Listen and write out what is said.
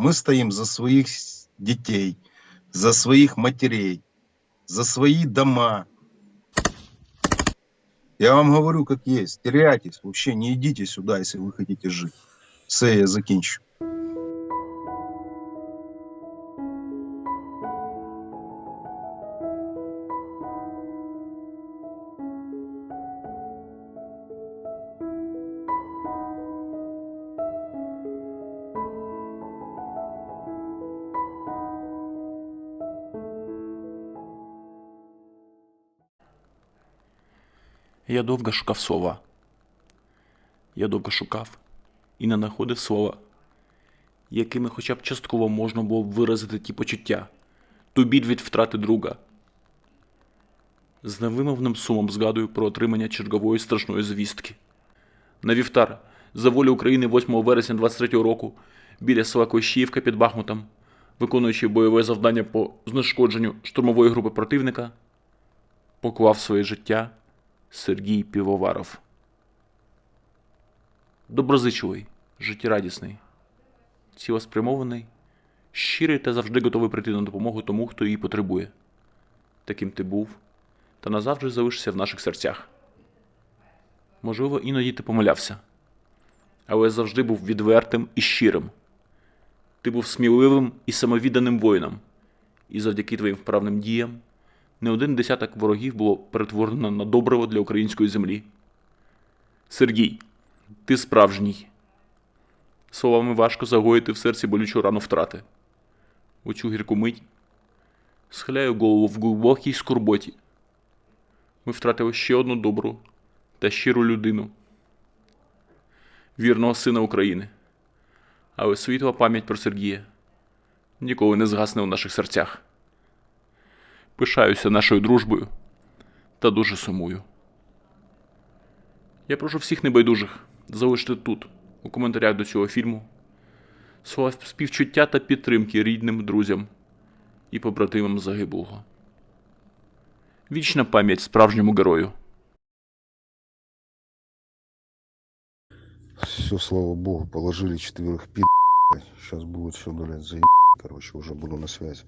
Мы стоим за своих детей, за своих матерей, за свои дома. Я вам говорю, как есть. Теряйтесь. Вообще не идите сюда, если вы хотите жить. Все, я закінчу. Я довго шукав слова. Я довго шукав і не знаходив слова, якими хоча б частково можна було б виразити ті почуття, ту біль від втрати друга. З невимовним сумом згадую про отримання чергової страшної звістки. На вівтар за волю України 8 вересня 23 року біля села Кощіївка під Бахмутом, виконуючи бойове завдання по знешкодженню штурмової групи противника, поклав своє життя Сергій Півоваров. Доброзичливий, життєрадісний, цілеспрямований, щирий та завжди готовий прийти на допомогу тому, хто її потребує. Таким ти був та назавжди залишишся в наших серцях. Можливо, іноді ти помилявся, але завжди був відвертим і щирим. Ти був сміливим і самовідданим воїном, і завдяки твоїм вправним діям не один десяток ворогів було перетворено на добриво для української землі. Сергій, ти справжній. Словами важко загоїти в серці болючу рану втрати. У цю гірку мить схиляю голову в глибокій скорботі. Ми втратили ще одну добру та щиру людину, вірного сина України. Але світла пам'ять про Сергія ніколи не згасне у наших серцях. Пишаюся нашою дружбою та дуже сумую. Я прошу всіх небайдужих залишити тут, у коментарях до цього фільму, слова співчуття та підтримки рідним, друзям і побратимам загиблого. Вічна пам'ять справжньому герою. Все, слава богу, положили четверых пи***. Сейчас будет все, блядь, заеб... Короче, уже буду на связи.